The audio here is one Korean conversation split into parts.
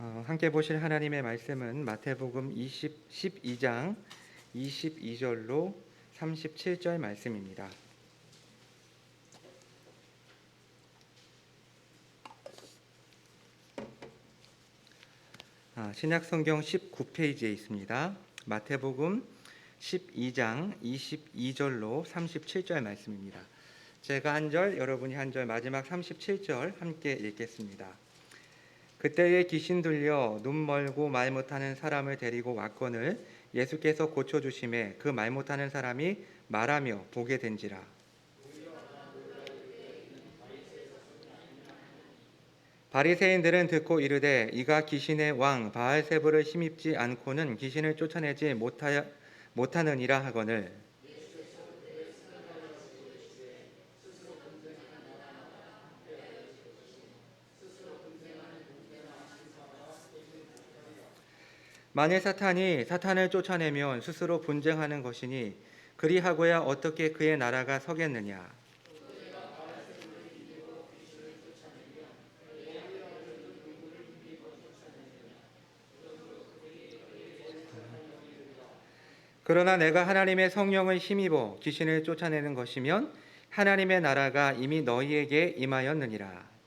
어, 함께 보실 하나님의 말씀은 마태복음 20, 12장 22절로 37절 말씀입니다. 아, 신약 성경 19페이지에 있습니다. 마태복음 12장 22절로 37절 말씀입니다. 제가 한 절, 여러분이 한 절, 마지막 37절 함께 읽겠습니다. 그때에 귀신 들려 눈 멀고 말 못하는 사람을 데리고 왔거늘 예수께서 고쳐 주심에 그 말 못하는 사람이 말하며 보게 된지라. 바리새인들은 듣고 이르되 이가 귀신의 왕 바알세부를 힘입지 않고는 귀신을 쫓아내지 못하여 못하느니라 하거늘 만일 사탄이 사탄을 쫓아내면 스스로 분쟁하는 것이니 그리하고야 어떻게 그의 나라가 서겠느냐? 그러나 내가 하나님의 성령을 힘입어 귀신을 쫓아내는 것이면 하나님의 나라가 이미 너희에게 임하였느니라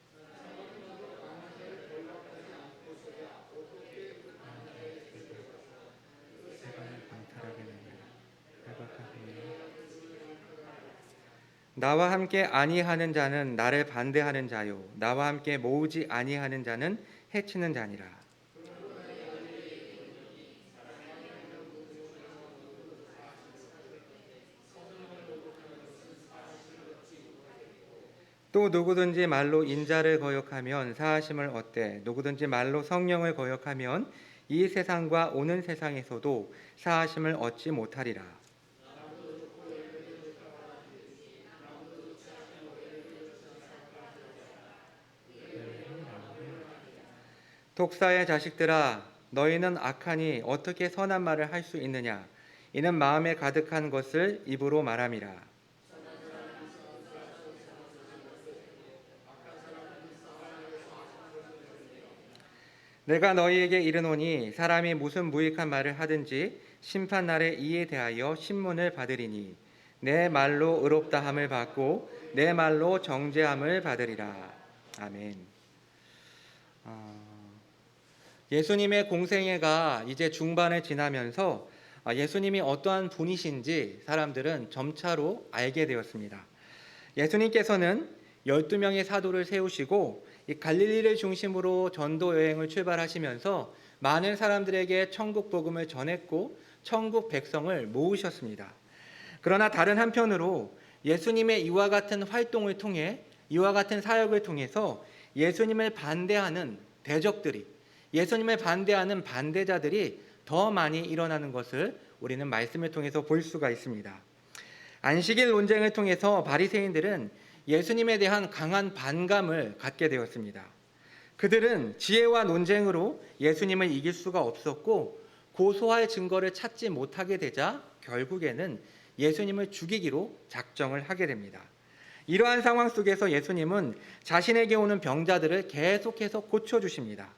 나와 함께 아니하는 자는 나를 반대하는 자요. 나와 함께 모으지 아니하는 자는 해치는 자니라. 또 누구든지 말로 인자를 거역하면 사하심을 얻되 누구든지 말로 성령을 거역하면 이 세상과 오는 세상에서도 사하심을 얻지 못하리라 독사의 자식들아 너희는 악하니 어떻게 선한 말을 할 수 있느냐? 이는 마음에 가득한 것을 입으로 말함이라. 내가 너희에게 이르노니 사람이 무슨 무익한 말을 하든지 심판 날에 이에 대하여 신문을 받으리니 내 말로 의롭다함을 받고 내 말로 정죄함을 받으리라. 아멘. 어, 예수님의 공생애가 이제 중반을 지나면서 아, 예수님이 어떠한 분이신지 사람들은 점차로 알게 되었습니다. 예수님께서는 12명의 사도를 세우시고 이 갈릴리를 중심으로 전도 여행을 출발하시면서 많은 사람들에게 천국 복음을 전했고 천국 백성을 모으셨습니다. 그러나 다른 한편으로 예수님의 이와 같은 활동을 통해 이와 같은 사역을 통해서 예수님을 반대하는 대적들이 예수님을 반대하는 반대자들이 더 많이 일어나는 것을 우리는 말씀을 통해서 볼 수가 있습니다. 안식일 논쟁을 통해서 바리새인들은 예수님에 대한 강한 반감을 갖게 되었습니다. 그들은 지혜와 논쟁으로 예수님을 이길 수가 없었고 고소할 증거를 찾지 못하게 되자 결국에는 예수님을 죽이기로 작정을 하게 됩니다. 이러한 상황 속에서 예수님은 자신에게 오는 병자들을 계속해서 고쳐 주십니다.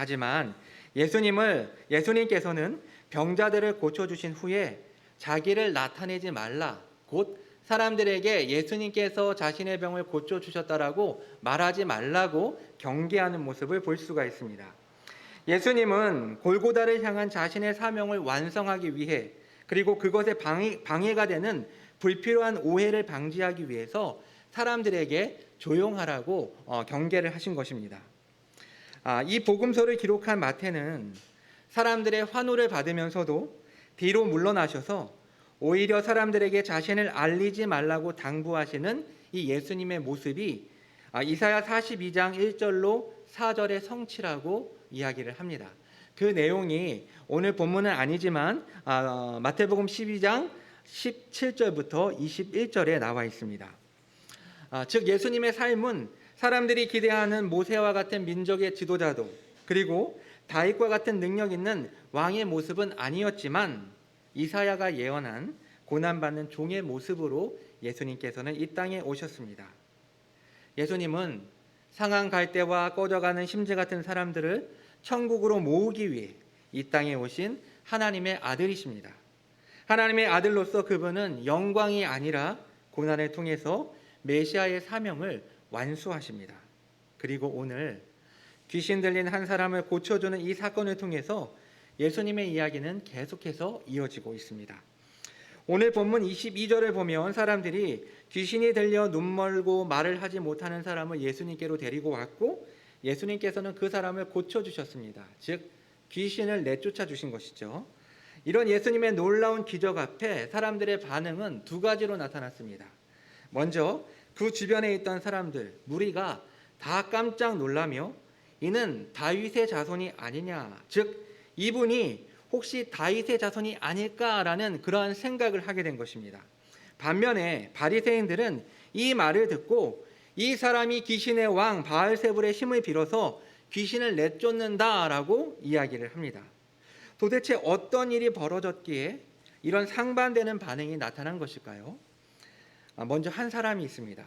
하지만 예수님을 예수님께서는 병자들을 고쳐 주신 후에 자기를 나타내지 말라 곧 사람들에게 예수님께서 자신의 병을 고쳐 주셨다라고 말하지 말라고 경계하는 모습을 볼 수가 있습니다. 예수님은 골고다를 향한 자신의 사명을 완성하기 위해 그리고 그것에 방해, 방해가 되는 불필요한 오해를 방지하기 위해서 사람들에게 조용하라고 어, 경계를 하신 것입니다. 아, 이 복음서를 기록한 마태는 사람들의 환호를 받으면서도 뒤로 물러나셔서 오히려 사람들에게 자신을 알리지 말라고 당부하시는 이 예수님의 모습이 아, 이사야 42장 1절로 4절의 성취라고 이야기를 합니다. 그 내용이 오늘 본문은 아니지만 아, 마태복음 12장 17절부터 21절에 나와 있습니다. 아, 즉 예수님의 삶은 사람들이 기대하는 모세와 같은 민족의 지도자도 그리고 다윗과 같은 능력 있는 왕의 모습은 아니었지만 이사야가 예언한 고난받는 종의 모습으로 예수님께서는 이 땅에 오셨습니다. 예수님은 상한 갈대와 꺼져가는 심지 같은 사람들을 천국으로 모으기 위해 이 땅에 오신 하나님의 아들이십니다. 하나님의 아들로서 그분은 영광이 아니라 고난을 통해서 메시아의 사명을 완수하십니다. 그리고 오늘 귀신 들린 한 사람을 고쳐주는 이 사건을 통해서 예수님의 이야기는 계속해서 이어지고 있습니다. 오늘 본문 22절을 보면 사람들이 귀신이 들려 눈 멀고 말을 하지 못하는 사람을 예수님께로 데리고 왔고 예수님께서는 그 사람을 고쳐 주셨습니다. 즉 귀신을 내쫓아 주신 것이죠. 이런 예수님의 놀라운 기적 앞에 사람들의 반응은 두 가지로 나타났습니다. 먼저 그 주변에 있던 사람들 무리가 다 깜짝 놀라며 이는 다윗의 자손이 아니냐 즉 이분이 혹시 다윗의 자손이 아닐까라는 그러한 생각을 하게 된 것입니다. 반면에 바리새인들은 이 말을 듣고 이 사람이 귀신의 왕 바알세불의 힘을 빌어서 귀신을 내쫓는다라고 이야기를 합니다. 도대체 어떤 일이 벌어졌기에 이런 상반되는 반응이 나타난 것일까요? 아, 먼저 한 사람이 있습니다.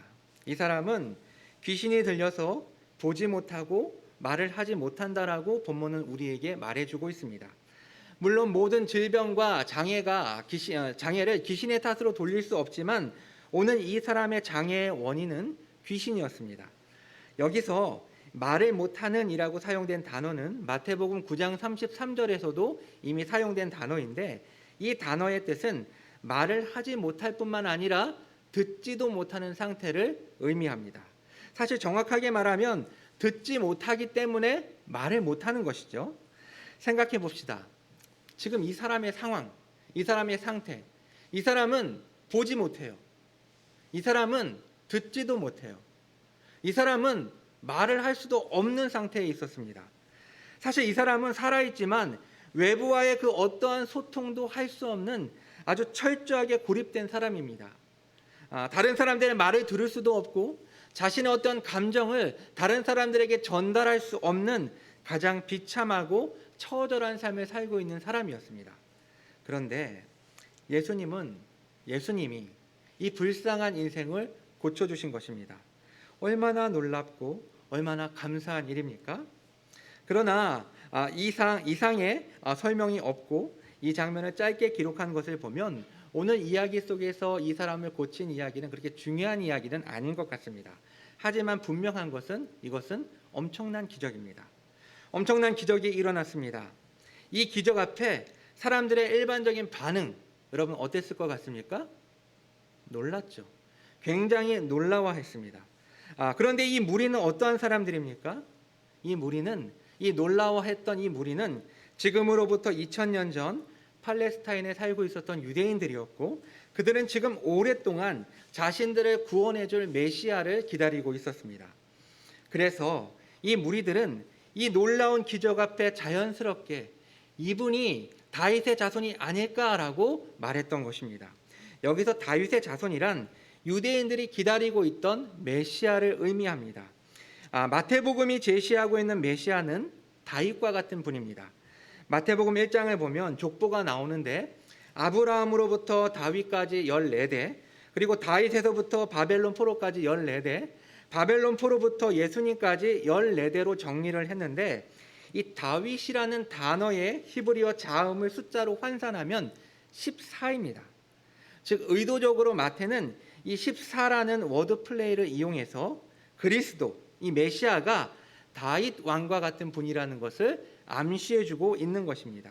이 사람은 귀신이 들려서 보지 못하고 말을 하지 못한다라고 본문은 우리에게 말해주고 있습니다. 물론 모든 질병과 장애가 귀신, 어, 장애를 귀신의 탓으로 돌릴 수 없지만 오늘 이 사람의 장애의 원인은 귀신이었습니다. 여기서 말을 못하는이라고 사용된 단어는 마태복음 9장 33절에서도 이미 사용된 단어인데 이 단어의 뜻은 말을 하지 못할 뿐만 아니라 듣지도 못하는 상태를 의미합니다. 사실 정확하게 말하면 듣지 못하기 때문에 말을 못하는 것이죠. 생각해 봅시다. 지금 이 사람의 상황, 이 사람의 상태, 이 사람은 보지 못해요. 이 사람은 듣지도 못해요. 이 사람은 말을 할 수도 없는 상태에 있었습니다. 사실 이 사람은 살아있지만 외부와의 그 어떠한 소통도 할 수 없는 아주 철저하게 고립된 사람입니다. 아, 다른 사람들의 말을 들을 수도 없고 자신의 어떤 감정을 다른 사람들에게 전달할 수 없는 가장 비참하고 처절한 삶을 살고 있는 사람이었습니다. 그런데 예수님은 예수님이 이 불쌍한 인생을 고쳐주신 것입니다. 얼마나 놀랍고 얼마나 감사한 일입니까? 그러나 아, 이상 이상의 아, 설명이 없고 이 장면을 짧게 기록한 것을 보면 오늘 이야기 속에서 이 사람을 고친 이야기는 그렇게 중요한 이야기는 아닌 것 같습니다. 하지만 분명한 것은 이것은 엄청난 기적입니다. 엄청난 기적이 일어났습니다. 이 기적 앞에 사람들의 일반적인 반응 여러분 어땠을 것 같습니까? 놀랐죠. 굉장히 놀라워했습니다. 아, 그런데 이 무리는 어떠한 사람들입니까? 이 무리는 이 놀라워했던 이 무리는 지금으로부터 2000년 전 팔레스타인에 살고 있었던 유대인들이었고 그들은 지금 오랫동안 자신들을 구원해 줄 메시아를 기다리고 있었습니다. 그래서 이 무리들은 이 놀라운 기적 앞에 자연스럽게 이분이 다윗의 자손이 아닐까라고 말했던 것입니다. 여기서 다윗의 자손이란 유대인들이 기다리고 있던 메시아를 의미합니다. 아, 마태복음이 제시하고 있는 메시아는 다윗과 같은 분입니다. 마태복음 1장을 보면 족보가 나오는데 아브라함으로부터 다윗까지 14대, 그리고 다윗에서부터 바벨론 포로까지 14대, 바벨론 포로부터 예수님까지 14대로 정리를 했는데 이 다윗이라는 단어의 히브리어 자음을 숫자로 환산하면 14입니다. 즉 의도적으로 마태는 이 14라는 워드 플레이를 이용해서 그리스도 이 메시아가 다윗 왕과 같은 분이라는 것을 암시해주고 있는 것입니다.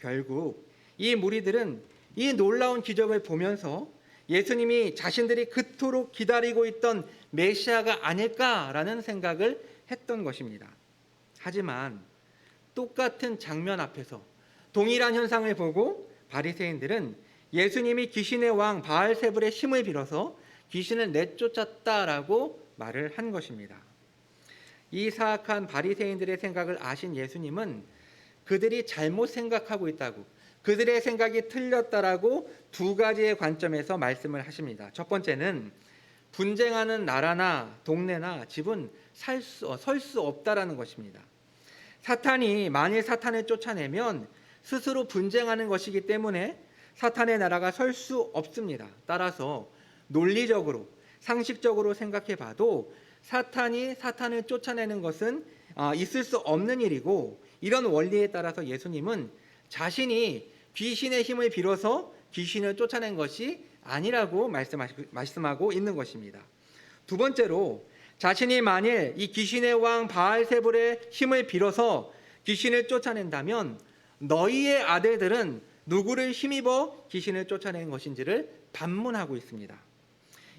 결국 이 무리들은 이 놀라운 기적을 보면서 예수님이 자신들이 그토록 기다리고 있던 메시아가 아닐까라는 생각을 했던 것입니다. 하지만 똑같은 장면 앞에서 동일한 현상을 보고 바리새인들은 예수님이 귀신의 왕 바알세불의 힘을 빌어서 귀신을 내쫓았다라고 말을 한 것입니다. 이 사악한 바리새인들의 생각을 아신 예수님은 그들이 잘못 생각하고 있다고 그들의 생각이 틀렸다라고 두 가지의 관점에서 말씀을 하십니다. 첫 번째는 분쟁하는 나라나 동네나 집은 설 수 없다라는 것입니다. 사탄이 만일 사탄을 쫓아내면 스스로 분쟁하는 것이기 때문에 사탄의 나라가 설 수 없습니다. 따라서 논리적으로 상식적으로 생각해 봐도 사탄이 사탄을 쫓아내는 것은 아, 있을 수 없는 일이고 이런 원리에 따라서 예수님은 자신이 귀신의 힘을 빌어서 귀신을 쫓아낸 것이 아니라고 말씀하고 있는 것입니다. 두 번째로 자신이 만일 이 귀신의 왕 바알세불의 힘을 빌어서 귀신을 쫓아낸다면 너희의 아들들은 누구를 힘입어 귀신을 쫓아낸 것인지를 반문하고 있습니다.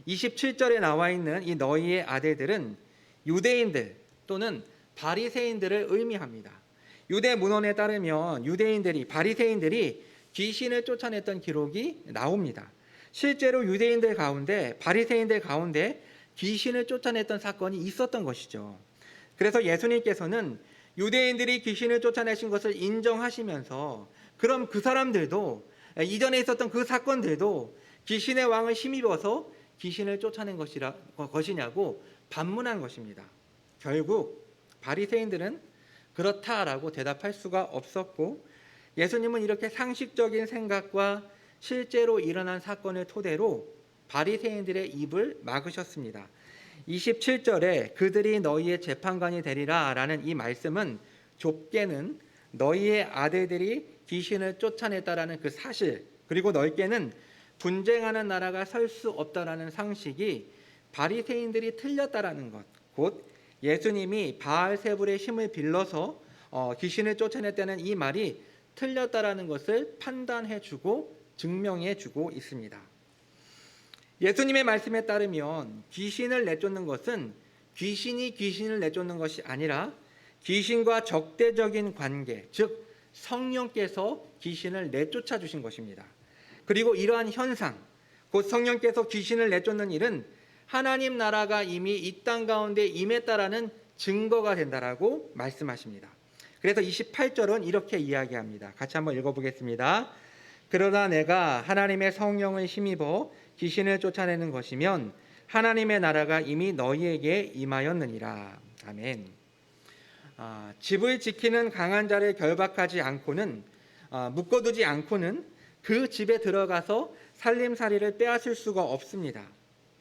27절에 나와 있는 이 너희의 아들들은 유대인들 또는 바리새인들을 의미합니다. 유대 문헌에 따르면 유대인들이 바리새인들이 귀신을 쫓아냈던 기록이 나옵니다. 실제로 유대인들 가운데 바리새인들 가운데 귀신을 쫓아냈던 사건이 있었던 것이죠. 그래서 예수님께서는 유대인들이 귀신을 쫓아내신 것을 인정하시면서 그럼 그 사람들도 이전에 있었던 그 사건들도 귀신의 왕을 힘입어서 귀신을 쫓아낸 것이라, 것이냐고 반문한 것입니다. 결국 바리새인들은 그렇다라고 대답할 수가 없었고 예수님은 이렇게 상식적인 생각과 실제로 일어난 사건을 토대로 바리새인들의 입을 막으셨습니다. 27절에 그들이 너희의 재판관이 되리라라는 이 말씀은 좁게는 너희의 아들들이 귀신을 쫓아냈다라는 그 사실 그리고 넓게는 분쟁하는 나라가 설 수 없다라는 상식이 바리새인들이 틀렸다라는 것, 곧 예수님이 바알세불의 힘을 빌려서 어, 귀신을 쫓아냈다는 이 말이 틀렸다라는 것을 판단해주고 증명해주고 있습니다. 예수님의 말씀에 따르면 귀신을 내쫓는 것은 귀신이 귀신을 내쫓는 것이 아니라 귀신과 적대적인 관계, 즉 성령께서 귀신을 내쫓아 주신 것입니다. 그리고 이러한 현상, 곧 성령께서 귀신을 내쫓는 일은 하나님 나라가 이미 이 땅 가운데 임했다라는 증거가 된다라고 말씀하십니다. 그래서 28절은 이렇게 이야기합니다. 같이 한번 읽어보겠습니다. 그러나 내가 하나님의 성령을 힘입어 귀신을 쫓아내는 것이면 하나님의 나라가 이미 너희에게 임하였느니라. 아멘. 아, 집을 지키는 강한 자를 결박하지 않고는 아, 묶어두지 않고는 그 집에 들어가서 살림살이를 빼앗을 수가 없습니다.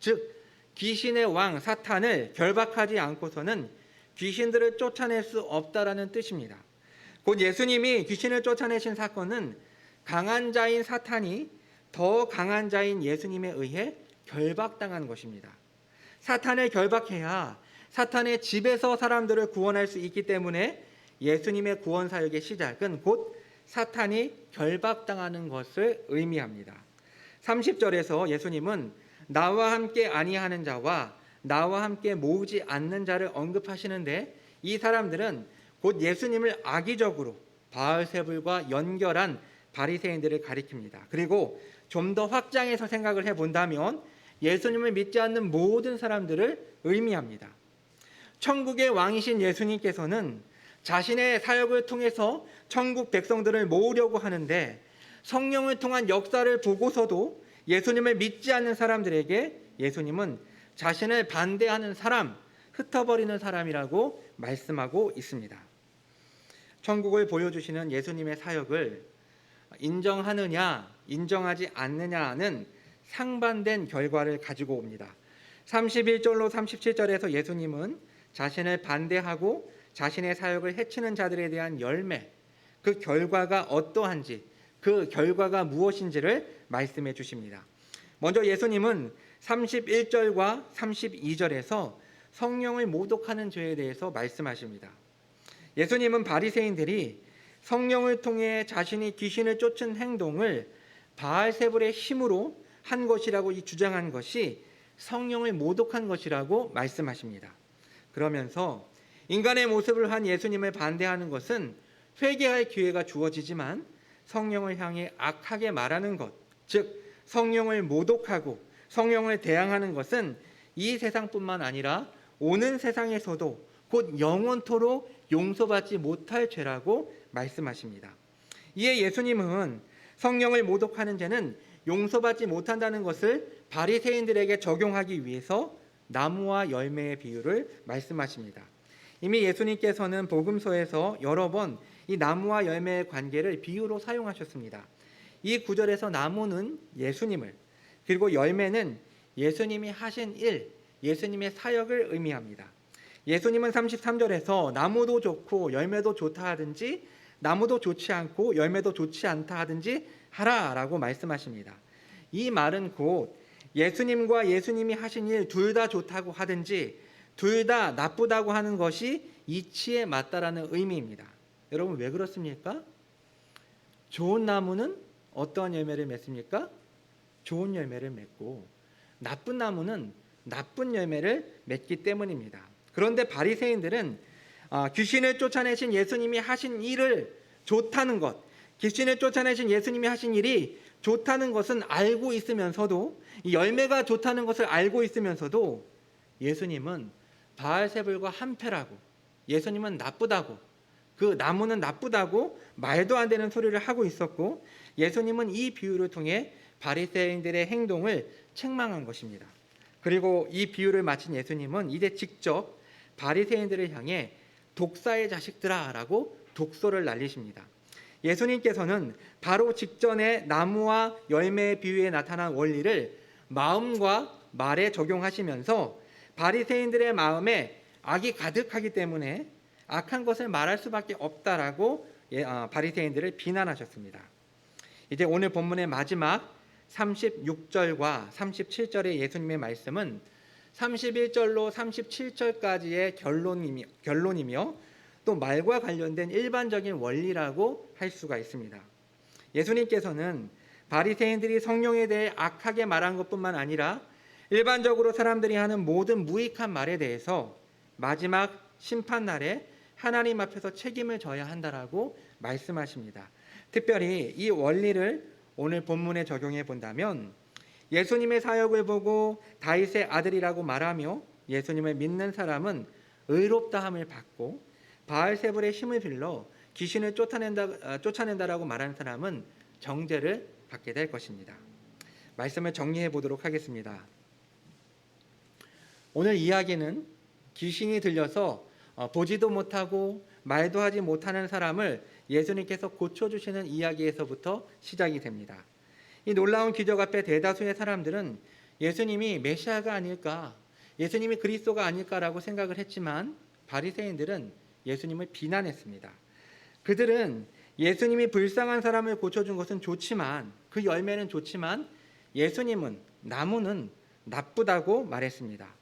즉 귀신의 왕 사탄을 결박하지 않고서는 귀신들을 쫓아낼 수 없다라는 뜻입니다. 곧 예수님이 귀신을 쫓아내신 사건은 강한 자인 사탄이 더 강한 자인 예수님에 의해 결박당한 것입니다. 사탄을 결박해야 사탄의 집에서 사람들을 구원할 수 있기 때문에 예수님의 구원 사역의 시작은 곧 사탄이 결박당하는 것을 의미합니다. 30절에서 예수님은 나와 함께 아니하는 자와 나와 함께 모으지 않는 자를 언급하시는데 이 사람들은 곧 예수님을 악의적으로 바알세불과 연결한 바리새인들을 가리킵니다. 그리고 좀 더 확장해서 생각을 해 본다면 예수님을 믿지 않는 모든 사람들을 의미합니다. 천국의 왕이신 예수님께서는 자신의 사역을 통해서 천국 백성들을 모으려고 하는데 성령을 통한 역사를 보고서도 예수님을 믿지 않는 사람들에게 예수님은 자신을 반대하는 사람, 흩어버리는 사람이라고 말씀하고 있습니다. 천국을 보여주시는 예수님의 사역을 인정하느냐, 인정하지 않느냐는 상반된 결과를 가지고 옵니다. 31절로 37절에서 예수님은 자신을 반대하고 자신의 사역을 해치는 자들에 대한 열매, 그 결과가 어떠한지, 그 결과가 무엇인지를 말씀해 주십니다. 먼저 예수님은 31절과 32절에서 성령을 모독하는 죄에 대해서 말씀하십니다. 예수님은 바리새인들이 성령을 통해 자신이 귀신을 쫓은 행동을 바알세불의 힘으로 한 것이라고 주장한 것이 성령을 모독한 것이라고 말씀하십니다. 그러면서 인간의 모습을 한 예수님을 반대하는 것은 회개할 기회가 주어지지만 성령을 향해 악하게 말하는 것, 즉 성령을 모독하고 성령을 대항하는 것은 이 세상뿐만 아니라 오는 세상에서도 곧 영원토록 용서받지 못할 죄라고 말씀하십니다. 이에 예수님은 성령을 모독하는 죄는 용서받지 못한다는 것을 바리새인들에게 적용하기 위해서 나무와 열매의 비유를 말씀하십니다. 이미 예수님께서는 복음서에서 여러 번 이 나무와 열매의 관계를 비유로 사용하셨습니다. 이 구절에서 나무는 예수님을 그리고 열매는 예수님이 하신 일, 예수님의 사역을 의미합니다. 예수님은 33절에서 나무도 좋고 열매도 좋다 하든지 나무도 좋지 않고 열매도 좋지 않다 하든지 하라라고 말씀하십니다. 이 말은 곧 예수님과 예수님이 하신 일 둘 다 좋다고 하든지 둘 다 나쁘다고 하는 것이 이치에 맞다라는 의미입니다. 여러분 왜 그렇습니까? 좋은 나무는 어떠한 열매를 맺습니까? 좋은 열매를 맺고 나쁜 나무는 나쁜 열매를 맺기 때문입니다. 그런데 바리새인들은 아, 귀신을 쫓아내신 예수님이 하신 일을 좋다는 것, 귀신을 쫓아내신 예수님이 하신 일이 좋다는 것은 알고 있으면서도 이 열매가 좋다는 것을 알고 있으면서도 예수님은 바알세불과 한패라고 예수님은 나쁘다고 그 나무는 나쁘다고 말도 안 되는 소리를 하고 있었고 예수님은 이 비유를 통해 바리새인들의 행동을 책망한 것입니다. 그리고 이 비유를 마친 예수님은 이제 직접 바리새인들을 향해 독사의 자식들아라고 독소를 날리십니다. 예수님께서는 바로 직전에 나무와 열매의 비유에 나타난 원리를 마음과 말에 적용하시면서 바리새인들의 마음에 악이 가득하기 때문에 악한 것을 말할 수밖에 없다라고 예, 아, 바리새인들을 비난하셨습니다. 이제 오늘 본문의 마지막 36절과 37절의 예수님의 말씀은 31절로 37절까지의 결론이며, 결론이며 또 말과 관련된 일반적인 원리라고 할 수가 있습니다. 예수님께서는 바리새인들이 성령에 대해 악하게 말한 것뿐만 아니라 일반적으로 사람들이 하는 모든 무익한 말에 대해서 마지막 심판 날에 하나님 앞에서 책임을 져야 한다라고 말씀하십니다. 특별히 이 원리를 오늘 본문에 적용해 본다면 예수님의 사역을 보고 다윗의 아들이라고 말하며 예수님을 믿는 사람은 의롭다함을 받고 바알세불의 힘을 빌러 귀신을 쫓아낸다 아, 쫓아낸다라고 말하는 사람은 정죄를 받게 될 것입니다. 말씀을 정리해 보도록 하겠습니다. 오늘 이야기는 귀신이 들려서 어, 보지도 못하고 말도 하지 못하는 사람을 예수님께서 고쳐주시는 이야기에서부터 시작이 됩니다. 이 놀라운 기적 앞에 대다수의 사람들은 예수님이 메시아가 아닐까, 예수님이 그리스도가 아닐까라고 생각을 했지만 바리새인들은 예수님을 비난했습니다. 그들은 예수님이 불쌍한 사람을 고쳐준 것은 좋지만 그 열매는 좋지만 예수님은 나무는 나쁘다고 말했습니다.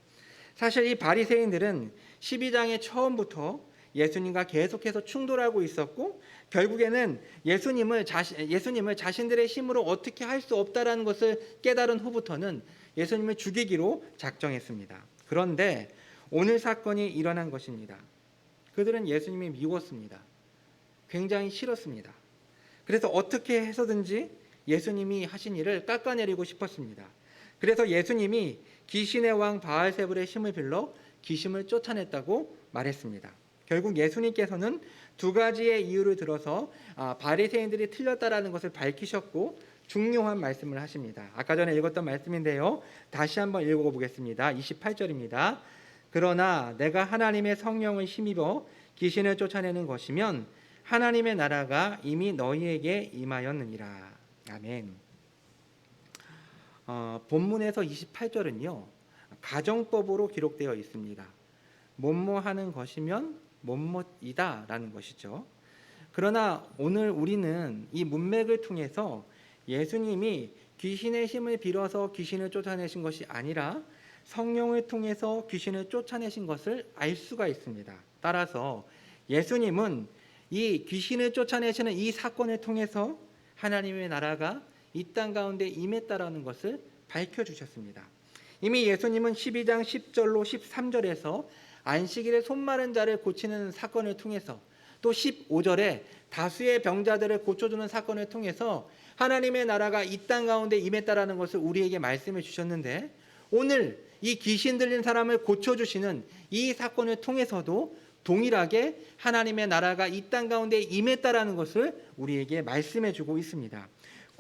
사실 이 바리새인들은 12장의 처음부터 예수님과 계속해서 충돌하고 있었고 결국에는 예수님을 자신 예수님을 자신들의 힘으로 어떻게 할 수 없다라는 것을 깨달은 후부터는 예수님을 죽이기로 작정했습니다. 그런데 오늘 사건이 일어난 것입니다. 그들은 예수님이 미웠습니다. 굉장히 싫었습니다. 그래서 어떻게 해서든지 예수님이 하신 일을 깎아내리고 싶었습니다. 그래서 예수님이 귀신의 왕 바알세불의 힘을 빌러 귀신을 쫓아냈다고 말했습니다. 결국 예수님께서는 두 가지의 이유를 들어서 아, 바리새인들이 틀렸다라는 것을 밝히셨고 중요한 말씀을 하십니다. 아까 전에 읽었던 말씀인데요. 다시 한번 읽어 보겠습니다. 28절입니다. 그러나 내가 하나님의 성령을 힘입어 귀신을 쫓아내는 것이면 하나님의 나라가 이미 너희에게 임하였느니라. 아멘. 어, 본문에서 28절은요. 가정법으로 기록되어 있습니다. 뭐뭐 하는 것이면 뭐뭐이다라는 것이죠. 그러나 오늘 우리는 이 문맥을 통해서 예수님이 귀신의 힘을 빌어서 귀신을 쫓아내신 것이 아니라 성령을 통해서 귀신을 쫓아내신 것을 알 수가 있습니다. 따라서 예수님은 이 귀신을 쫓아내시는 이 사건을 통해서 하나님의 나라가 이 땅 가운데 임했다라는 것을 밝혀 주셨습니다. 이미 예수님은 12장 10절로 13절에서 안식일에 손 마른 자를 고치는 사건을 통해서 또 15절에 다수의 병자들을 고쳐주는 사건을 통해서 하나님의 나라가 이 땅 가운데 임했다라는 것을 우리에게 말씀해 주셨는데 오늘 이 귀신 들린 사람을 고쳐주시는 이 사건을 통해서도 동일하게 하나님의 나라가 이 땅 가운데 임했다라는 것을 우리에게 말씀해 주고 있습니다.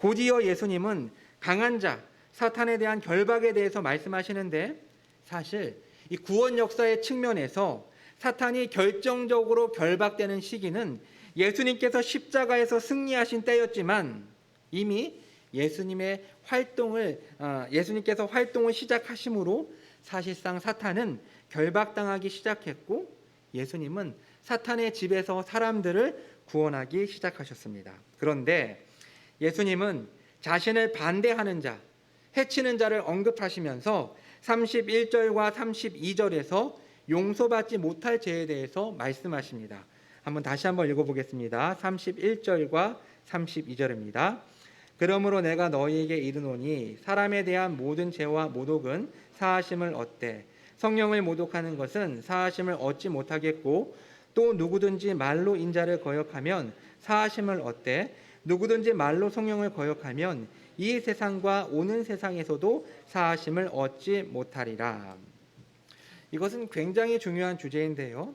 곧이어 예수님은 강한 자, 사탄에 대한 결박에 대해서 말씀하시는데 사실 이 구원 역사의 측면에서 사탄이 결정적으로 결박되는 시기는 예수님께서 십자가에서 승리하신 때였지만 이미 예수님의 활동을 어, 예수님께서 활동을 시작하심으로 사실상 사탄은 결박당하기 시작했고 예수님은 사탄의 집에서 사람들을 구원하기 시작하셨습니다. 그런데 예수님은 자신을 반대하는 자, 해치는 자를 언급하시면서 31절과 32절에서 용서받지 못할 죄에 대해서 말씀하십니다. 한번 다시 한번 읽어보겠습니다. 31절과 32절입니다. 그러므로 내가 너희에게 이르노니 사람에 대한 모든 죄와 모독은 사하심을 얻되 성령을 모독하는 것은 사하심을 얻지 못하겠고 또 누구든지 말로 인자를 거역하면 사하심을 얻되 누구든지 말로 성령을 거역하면 이 세상과 오는 세상에서도 사하심을 얻지 못하리라. 이것은 굉장히 중요한 주제인데요.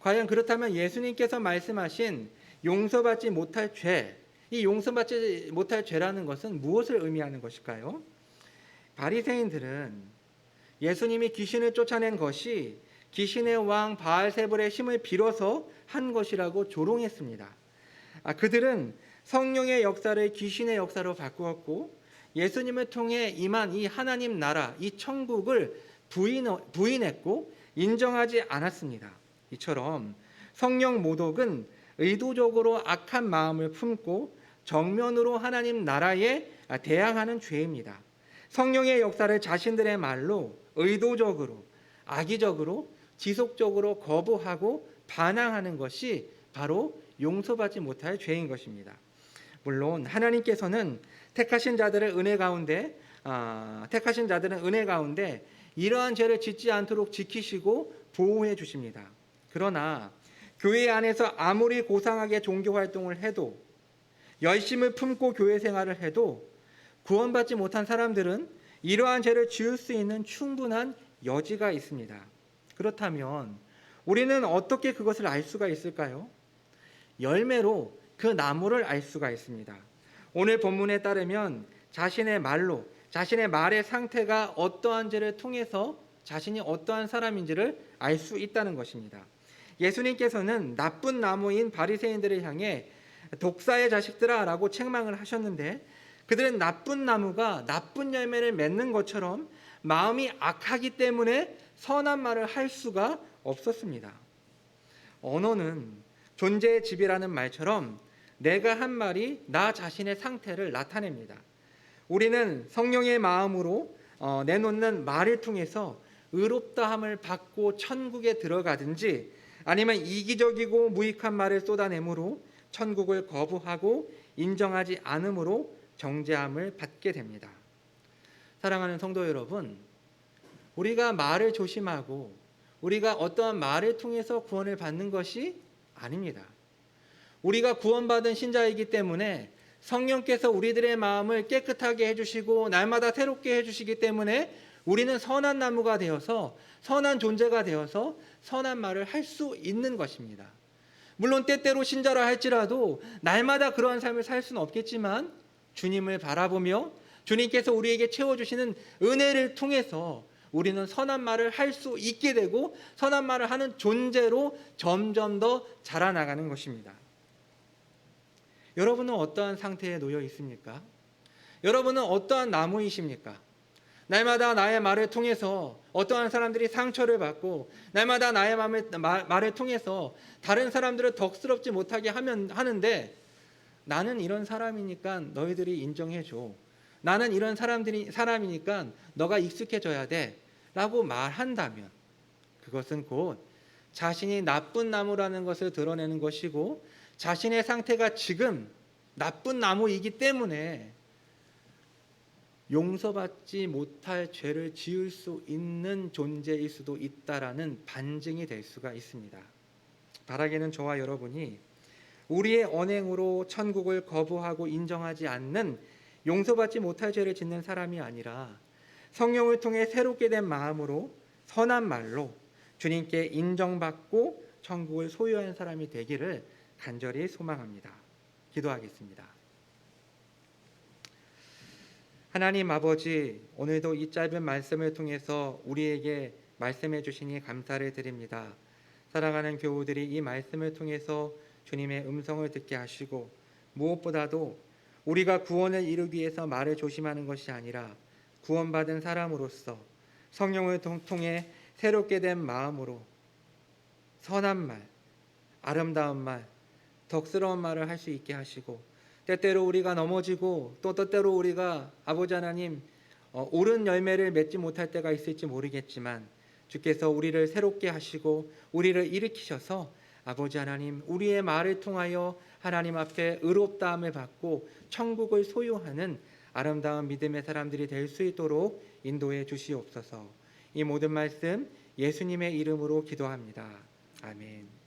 과연 그렇다면 예수님께서 말씀하신 용서받지 못할 죄, 이 용서받지 못할 죄라는 것은 무엇을 의미하는 것일까요? 바리새인들은 예수님이 귀신을 쫓아낸 것이 귀신의 왕 바알세불의 힘을 빌어서 한 것이라고 조롱했습니다. 아, 그들은 성령의 역사를 귀신의 역사로 바꾸었고 예수님을 통해 임한 이 하나님 나라, 이 천국을 부인, 부인했고 인정하지 않았습니다. 이처럼 성령 모독은 의도적으로 악한 마음을 품고 정면으로 하나님 나라에 대항하는 죄입니다. 성령의 역사를 자신들의 말로 의도적으로 악의적으로 지속적으로 거부하고 반항하는 것이 바로 용서받지 못할 죄인 것입니다. 물론 하나님께서는 택하신 자들을 은혜 가운데 아, 택하신 자들은 은혜 가운데 이러한 죄를 짓지 않도록 지키시고 보호해 주십니다. 그러나 교회 안에서 아무리 고상하게 종교 활동을 해도 열심을 품고 교회 생활을 해도 구원받지 못한 사람들은 이러한 죄를 지을 수 있는 충분한 여지가 있습니다. 그렇다면 우리는 어떻게 그것을 알 수가 있을까요? 열매로 그 나무를 알 수가 있습니다. 오늘 본문에 따르면 자신의 말로 자신의 말의 상태가 어떠한 죄를 통해서 자신이 어떠한 사람인지를 알 수 있다는 것입니다. 예수님께서는 나쁜 나무인 바리새인들을 향해 독사의 자식들아라고 책망을 하셨는데 그들은 나쁜 나무가 나쁜 열매를 맺는 것처럼 마음이 악하기 때문에 선한 말을 할 수가 없었습니다. 언어는 존재의 집이라는 말처럼 내가 한 말이 나 자신의 상태를 나타냅니다. 우리는 성령의 마음으로 어, 내놓는 말을 통해서 의롭다함을 받고 천국에 들어가든지 아니면 이기적이고 무익한 말을 쏟아내므로 천국을 거부하고 인정하지 않으므로 정죄함을 받게 됩니다. 사랑하는 성도 여러분, 우리가 말을 조심하고 우리가 어떠한 말을 통해서 구원을 받는 것이 아닙니다. 우리가 구원받은 신자이기 때문에 성령께서 우리들의 마음을 깨끗하게 해주시고 날마다 새롭게 해주시기 때문에 우리는 선한 나무가 되어서 선한 존재가 되어서 선한 말을 할 수 있는 것입니다. 물론 때때로 신자라 할지라도 날마다 그러한 삶을 살 수는 없겠지만 주님을 바라보며 주님께서 우리에게 채워주시는 은혜를 통해서 우리는 선한 말을 할 수 있게 되고 선한 말을 하는 존재로 점점 더 자라나가는 것입니다. 여러분은 어떠한 상태에 놓여 있습니까? 여러분은 어떠한 나무이십니까? 날마다 나의 말을 통해서 어떠한 사람들이 상처를 받고 날마다 나의 말을, 말을 통해서 다른 사람들을 덕스럽지 못하게 하면 하는데 나는 이런 사람이니까 너희들이 인정해 줘. 나는 이런 사람들이 사람이니까 너가 익숙해져야 돼라고 말한다면 그것은 곧 자신이 나쁜 나무라는 것을 드러내는 것이고 자신의 상태가 지금 나쁜 나무이기 때문에 용서받지 못할 죄를 지을 수 있는 존재일 수도 있다라는 반증이 될 수가 있습니다. 바라기는 저와 여러분이 우리의 언행으로 천국을 거부하고 인정하지 않는 용서받지 못할 죄를 짓는 사람이 아니라 성령을 통해 새롭게 된 마음으로 선한 말로 주님께 인정받고 천국을 소유한 사람이 되기를 간절히 소망합니다. 기도하겠습니다. 하나님 아버지, 오늘도 이 짧은 말씀을 통해서 우리에게 말씀해 주시니 감사를 드립니다. 사랑하는 교우들이 이 말씀을 통해서 주님의 음성을 듣게 하시고 무엇보다도 우리가 구원을 이루기 위해서 말을 조심하는 것이 아니라 구원받은 사람으로서 성령을 통해 새롭게 된 마음으로 선한 말, 아름다운 말, 덕스러운 말을 할 수 있게 하시고 때때로 우리가 넘어지고 또 때때로 우리가 아버지 하나님 어, 옳은 열매를 맺지 못할 때가 있을지 모르겠지만 주께서 우리를 새롭게 하시고 우리를 일으키셔서 아버지 하나님 우리의 말을 통하여 하나님 앞에 의롭다함을 받고 천국을 소유하는 아름다운 믿음의 사람들이 될 수 있도록 인도해 주시옵소서. 이 모든 말씀 예수님의 이름으로 기도합니다. 아멘.